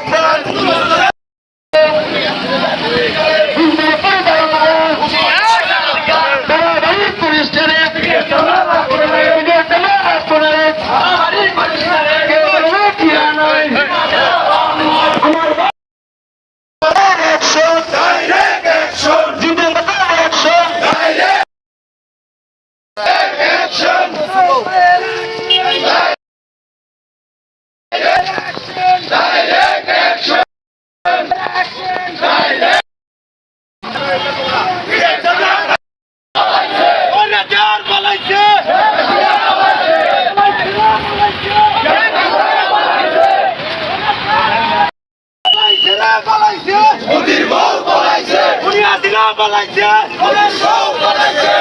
God, God. মোদির বউ পলাইছে দুনিয়া দিনা পালাইছে মোদির বউ পলাইছে পালাইছে পালাইছে